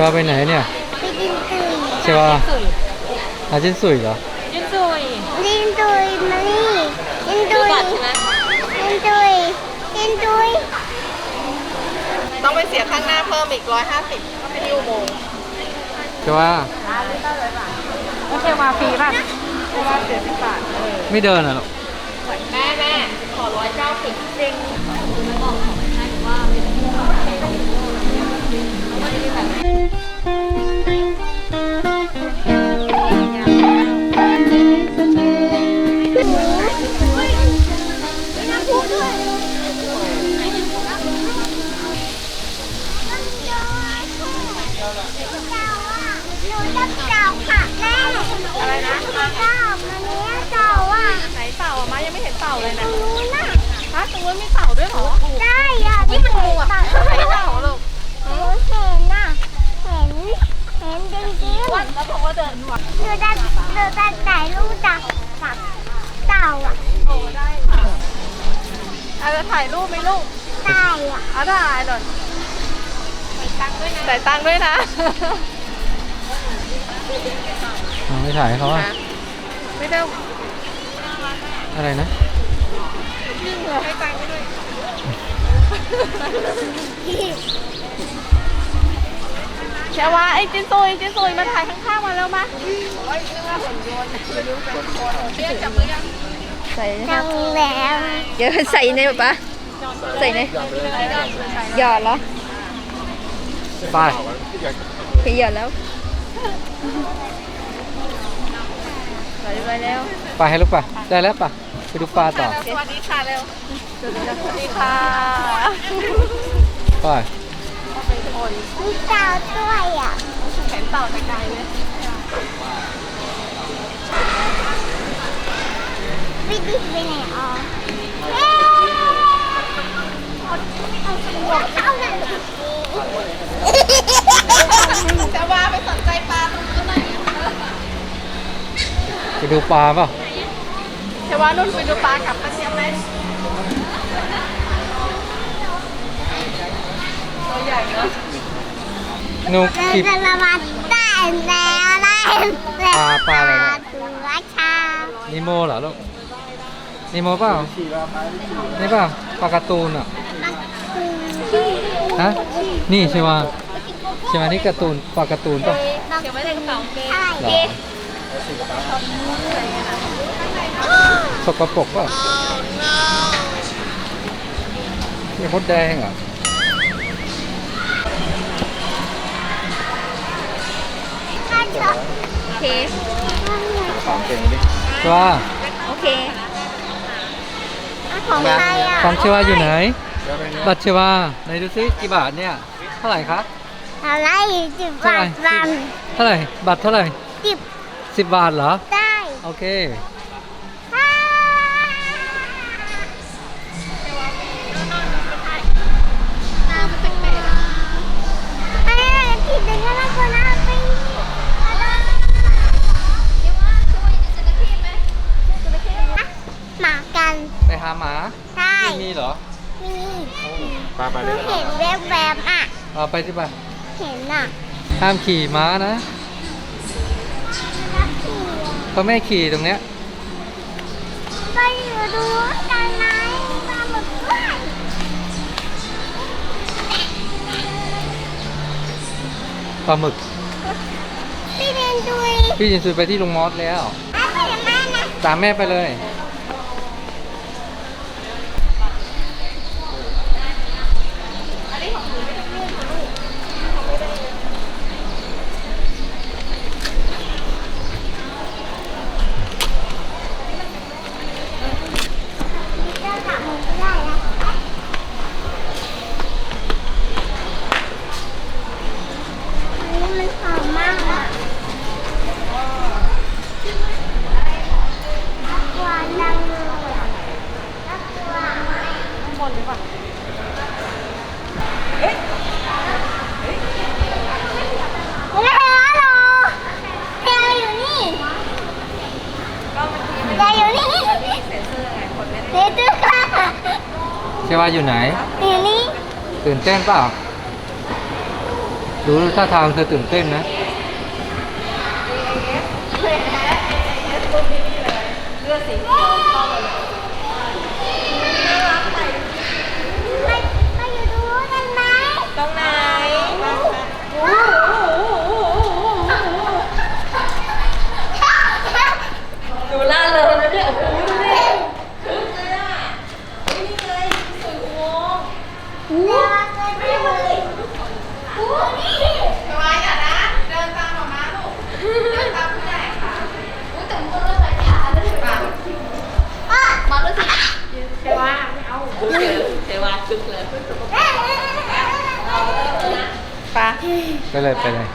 ชวาไปไหนเนี่ยไปดินตุยเชวาหาจินสุยเหรอยืนซุยดินตุยมานี่ดินดูตุยบัตรใช่ไหมดินตุยดินตุยต้องไปเสียข้างหน้าเพิ่มอีก150ที่อุโมงค์เชวาโอเคมาฟรีป่ะเพราะว่าเสียสิบบาทไม่เดินอะหรอกแม่แม่ขอ190จริงน้ำพุด้วยเจ้าอะหนูจะเจ้าค่ะแม่อะไรนะเจ้ามันเนี้ยเจ้าอะ ไหนเต่าอะมายังไม่เห็นเต่าเลยนะรู้น่ะฮะตรงนู้นมีเต่าด้วยเหรอ ได้อะที่มันงูอะไหนเต่ ริงๆวันแล้วบอกว่าเดินหวานหนูจะหนูจะถ่ายรูปจากกับเต่าอะอาจจะถ่ายรูปไหมลูกได้อะอะถ่ายหน่อยใส่ตังค์ด้วยนะเอาไม่ถ่ายให้เขาอะ ไม่ได้อะไรนะให้ตังค์ไปด้วย แชว่าไอ้จินซุยจินซุยมาถ่ายข้างๆมาแล้วมาเรียกจับมือยังใส่จังแล้วเดี๋ยวใส่ในแบบปะใส่ในหยอดเหรอไปเคยหยอดแล้วใส่ไปแล้วไปให้ลูกป่ะได้แล้วป่ะไปดูปลาต่อสวัสดีค่ะเร็วสวัสดีค่ะไป มีเต่าด้วยอะเห็นเต่าแต่ไกลเลยวิธีไปไหนอ๋อเอ๊ะเอาเลยจะว่าไปสนใจปลาตรงนู้นหน่อยไปดูปลาเปล่ะจะว่านุ่นไปดูปลากับกระเทียมไหมตัวใหญ่เนาะ หนูเราขีบจะระวังได้แล้วได้แล้วปลาปลาอะไรนะตัวชานิโมเหรอลูกนิโมเปล่านี่เปล่าปลาการ์ตูนอะฮะนี่ใช่ว่าใช่ไหมนี่การ์ตูนปลาการ์ตูนป่ะเก็บไว้ในกระเป๋าเกงใช่เหรอสกปรกเปล่ะนี่มดแดงเห รอะก็จะโอเคใช่ว่าโอเคของใครอะของเชว่าอยู่ไหนบัตรเชว่าไหนดูซิกี่บาทเนี่ย เท่าไหร่คะ อะไรจิบเท่าบาไหร่ทบันเท่าไหร่ บัตรเท่าไหร่จิบสิบบาทเหรอ ได้ โอเค ไปหาหมาใช่ไม่มีเหรอมีโอ้หนูเห็นแวบๆอะ เอาไปที่ไปเห็นอะห้ามขี่ม้านะรักขี่เขาไม่ให้ขี่ตรงเนี้ยไปอยู่ดูกันไหมปลาหมึกด้วยปลาหมึก พี่เรียนดุยพี่จินซุยไปที่ลุงมอสแล้วอะไปกับแม่นะ ตามแม่ไปเลย เจ้าถามมึงก็ได้นะอันนี้มันหอมมากอะน่ากลัวจังเลยอะน่ากลัว ข้างบนหรือเปล่า ไม่ได้แล้วหรอเธออยู่นี่เธออยู่นี่เซเตอร์ค่ะ เช ว่าอยู่ไหนอยู่นี่ตื่นเต้นเปล่าฮดูท่าทางเธอตื่นเต้นนะ เลือดสีเขียวเข้ามาเลย ไปไปอยู่ตรงนู้นกันไหม ตรงไหน ดูล่าเลยนะเนี่ยโอ้โหดูดิคึกเลยอะนี่ไงสวยงง เรือเกินไปเลยโอ้นี่ สบายอะนะ เดินตามหมาม้าลูก เดินตามผู้ใหญ่ค่ะ แต่มันก็เลยขาเลย ป่ะ อะ มาด้วยสิ เทวาไม่เอาเทวาคึกเลย เอ๊ะเอ๊ะเอ๊ะเอ๊ะ ป่ะไปเลยไปเลย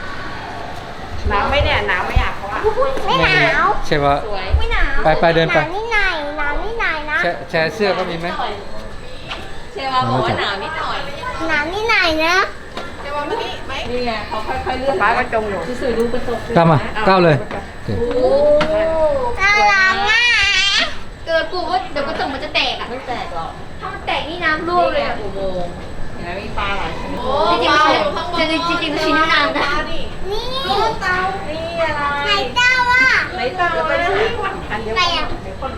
หนาวไหมเนี่ยหนาวไหมอะเขาว่า ไม่หนาวใช่ปะ สวยไม่หนาวไปไปเดินหไปนาวนี่ไหนหนาวนี่ไหนนะแชร์แชร์เสื้อก็มีไหมเทวาบอกว่าหนาวนิดหน่อยหนาวนี่ไหนนะเทวาไม่ไม่นี่ไงเขาค่อยๆเลื่อนป้าก็จมอยู่ที่สื่อดูกระจกก้าวมาก้าวเลยโอเคน่ารักอะเกิดกูว่าเดี๋ยวกระจกมันจะแตกอะไม่แตกหรอกถ้ามันแตกนี่น้ำรั่วเลยอะอุโมงค์เห็นไหมมีปลาหลายชนิดจริงๆจริงๆจริงๆชิ้นนานนะนี่เตานี่อะไรไหนเจ้าอะไหนเตาไปดูอันเดียวไปกันอะเดี๋ยวคน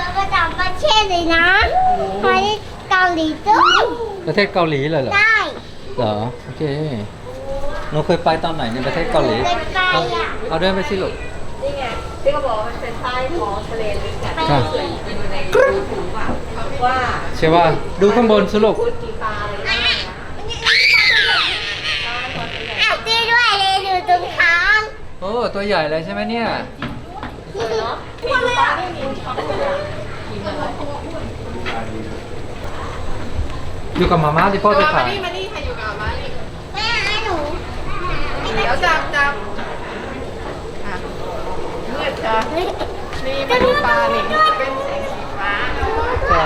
เราก็ต่างประเทศเลยนะไปเกาหลีด้วยประเทศเกาหลีเลยเหรอได้เหรอโอเคหนูเคยไปตอนไหนในประเทศเกาหลีเคยไปอะเอาเดินไปสิลูกนี่ไงที่เขาบอกว่ามันเป็นใต้ท้องทะเลลึกอะค่ะเคยไปดูในยูทูบอะ ว่าใช่ว่าดูข้างบนสิลูกพูดกี่ปลาเลยนะอะตีด้วยเลยอยู่ตรงค้างโอ้ตัวใหญ่เลยใช่ไหมเนี่ยมีปลาที่มีช่องเลยอะอยู่กับมาม่าที่พ่อจะถ่ายมานี่มานี่ใครอยู่กับมานี่แม่ให้หนูเดี๋ยวจับจับอะมืดจ้ะนี่มาดูปลานี่เป็นแสงสีฟ้า ใช่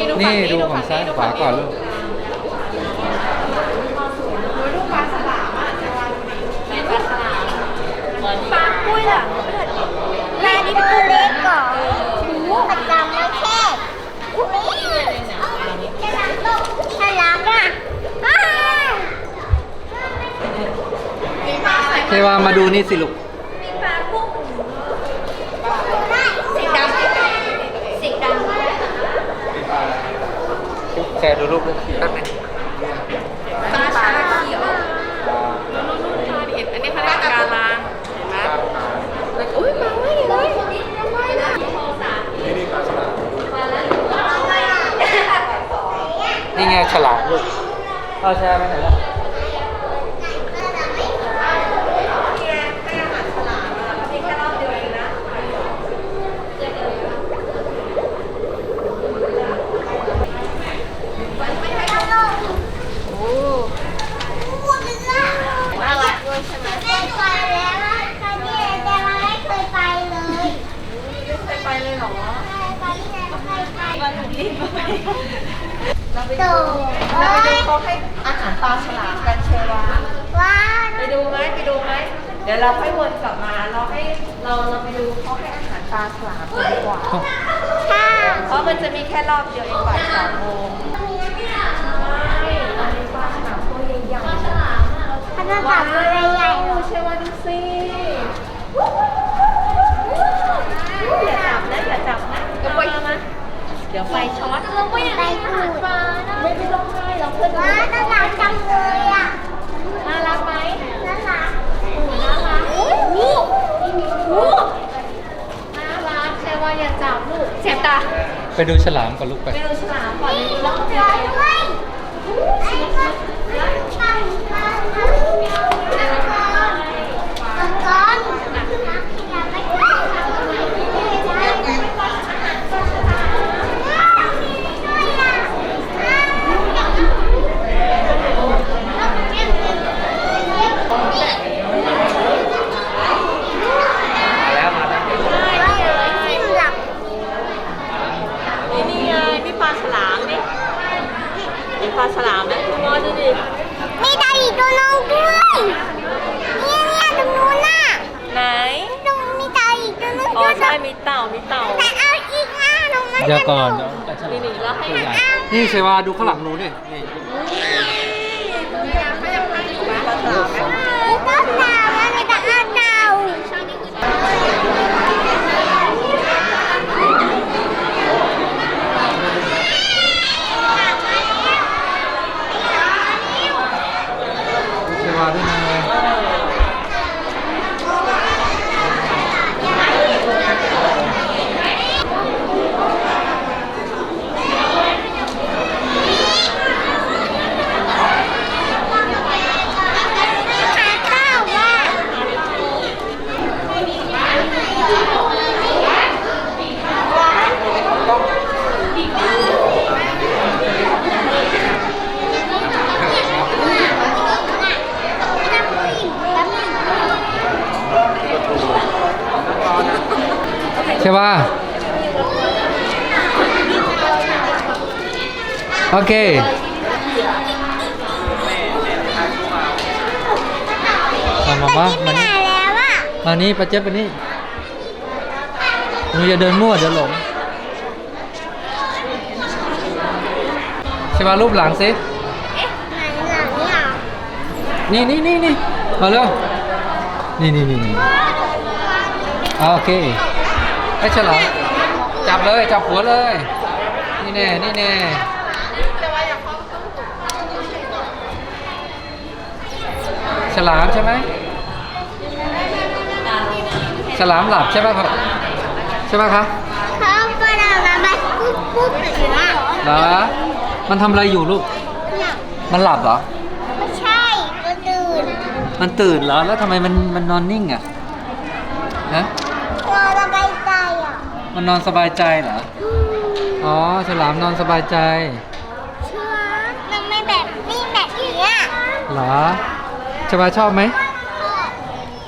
นี่นี่ดูฝั่งนี้ดูของซ้ายขวาก่อนลูกดูลูกปลาฉลามอะจะวางดูดิไหนปลาฉลามเหมือนปลาปุ้ยหลังแม่นี่ตัวเล็กก่อนประจำไม่แค่อุ้ยฉลามตกฉลามอะอ้าวมีปลาอะเทวามาดูนี่สิลูก สีดำสีดำ แชร์ดูรูปด้วยแป๊บนึง ปลาชาเขียว เห็นอันนี้เขาเรียกปลาการังเห็นไหมอุ้ยมาไม่เลย นี่ไงฉลามลูกเอาแชร์ไปไหนล่ะ น่ารักด้วยใช่ไหมเคยไปแล้วครั้งนี้แต่ว่าไม่เคยไปเลย เคยไปเลยเหรอ ไปที่ไหนก็เคยไป วันนี้ไป โต เราไป เอ้ ดู ย เขาให้อาหารปลาฉลามกันเชวา ว้า ไปดูไหมไปดูไหมเดี๋ยวเราค่อยวนกลับมาเราให้เราเราไปดู เขาให้อาหารปลาฉลามกันดีกว่า ค่ะเพราะมันจะมีแค่รอบเดียวเองบ่ายสองโมงใช่อันนี้ปลาฉลามตัวใหญ่ๆขนาดแบบตัวใหญ่ๆดูเชวาดูสิอย่าจับนะอย่าจับนะเดี๋ยวไปมาเดี๋ยวไฟช็อตเราไม่ไปดูดไม่ไม่ต้องให้เราเพื่อนว้าน่ารักจังเลยอะน่ารักไหมน่ารักน่ารักนี่ น่ารักเชวาอย่าจับลูก เสียบตา ไป ดูฉลามก่อนลูกไป ไปดูฉลามก่อนนี่ดูต้แล้วก็ไปด้วยไอ้ก็ตั้งมาตั้งก่อนอย่าไปหลับ นี่นี่ไงนี่ปลาฉลามนี่นี่ปลาฉลามนะคุณมอดูดิ มีดาวอีกตัวน้องด้วยเนี่ยเนี่ยตรงนู้นน่ะ ไหน ตรงมีดาวอีกตัวนึง อ๋อ ด้วย ใช่มีเต่ามีเต่า แต่เอาอีกอะตรงนั้น เดี๋ยวก่อน นี่ นี่แล้วให้ตัวใหญ่นี่เชวาดูข้างหลังหนูดินี่ เขายังพา ฉลามไหม ก็ตามแล้วมีแต่อาเต่า เชวาด้วยนะ หาเต่าว่า เชวาโอเค มามามาไปมาไหนนี่แล้วอะมานี่ปะเจ๊บไปนี่หนูอย่าเดินมั่วเดี๋ยวหลงเชวารูปหลังสิไหนหลังเนี่ยนี่นี่นี่นี่มาเร็วนี่นี่นี่นี่อ่าโอเค ไอ้ฉลามจับเลยจับหัวเลย นี่แน่นี่แน่ฉลามใช่ไหมฉลามหลับใช่ไหมครับใช่ไหมคะเขาก็เราระบายปุ๊บปุ๊บอย่างเงี้ยเหรอมันทำอะไรอยู่ลูกเนี่ยมันหลับเหรอ ไม่ใช่ก็ตื่น มันตื่นเหรอ แล้วทำไมมันมันนอนนิ่งอะ ฮะ เราระบายใจอะ มันนอนสบายใจเหรอ อ๋อ ฉลามนอนสบายใจเชื่อมันไม่แบบนี่แบบนี้อะเหรอชบาชอบไหม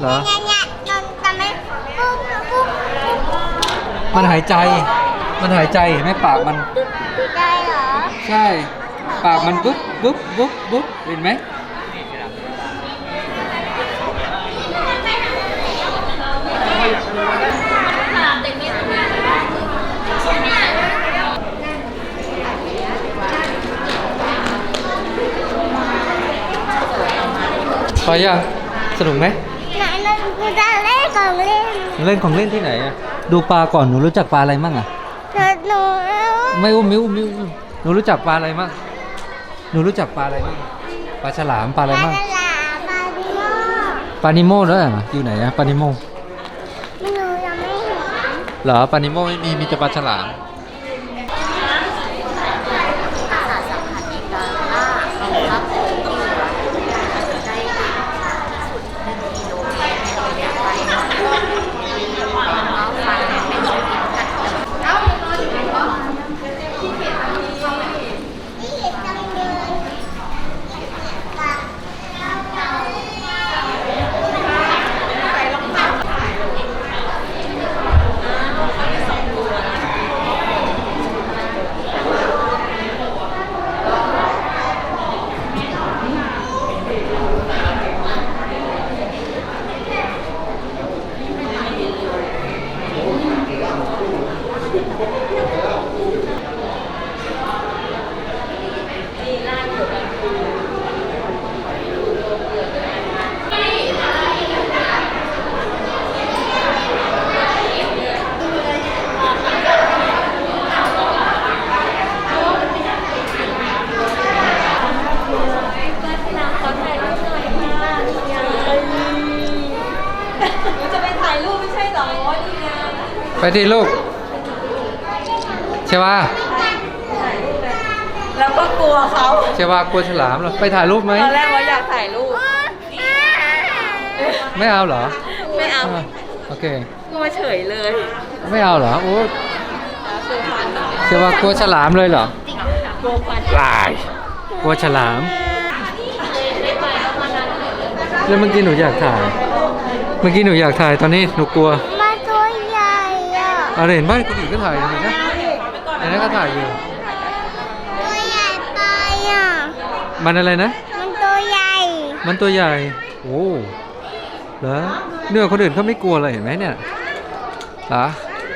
เหรอ เนี่ยเนี่ยนอนแต่ไม่ปุ๊บปุ๊บปุ๊บมันหายใจ มันหายใจเห็นไหมปากมัน ได้เหรอ ใช่ ปากมันบุ๊บบุ๊บบุ๊บบุ๊บเห็นไหม พอยังสนุกไหมไหนเรากูจะเล่นของเล่นเล่นของเล่นที่ไหนอะดูปลาก่อนหนูรู้จักปลาอะไรมั่งอะเธอหนูเอาไม่อุ้มมิวมิวมิวหนูรู้จักปลาอะไรมั่งหนูรู้จักปลาอะไรมั่งปลาฉลามปลาอะไรปลามั่งฉลามปลาดิโมปลานิโมด้วยเหรออยู่ไหนอะปลานิโมไม่รู้ยังไม่เห็นเหรอปลานิโมไม่มีมีแต่ปลาฉลามไม่เห็นจังเลย ไปที่ลูก เชวาแล้วก็กลัวเขาเชวากลัวฉลามเหรอ ไปถ่ายรูปไหม ตอนแรกว่าอยากถ่ายรูป ไม่เอาเหรอไม่เอา อ่าโอเค กลัวเฉยเลยไม่เอาเหรอ โอ้เชวากลัวฉลามเลยเหรอ กลัวฟันลายกลัวฉลาม แล้วเมื่อกี้หนูอยากถ่าย เมื่อกี้หนูอยากถ่ายตอนนี้หนูกลัวมาตัวใหญ่ อะไรเห็นบ้านคนอื่นก็ถ่ายเห็นนะเห็นนะก็ถ่ายอยู่ ตัวใหญ่ไปอะ มันอะไรนะ มันตัวใหญ่ มันตัวใหญ่ โอ้เหรอเนื้อคนอื่นเขาไม่กลัวเลยเห็นไหมเนี่ยเหรอ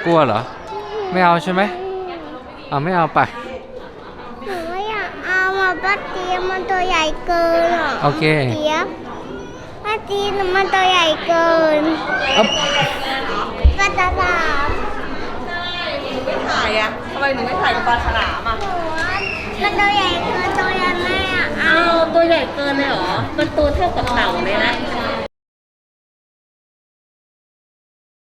กลัวเหรอ ไม่เอาใช่ไหมเอาไม่เอาไปหนูอยากเอามาป้าเตียมันตัวใหญ่เกินอะโอเคเตียบจีนมันตัวใหญ่เกินอ๊บปลาตะลามายอะทำไมหนูไม่ถ่ายกับปลาฉลามอะหนูว่ามันตัวใหญ่เกินตัวใหญ่แม่อะเอาตัวใหญ่เกินเลยเหรอ มันตัวเท่ากับเต่าเลยนะเ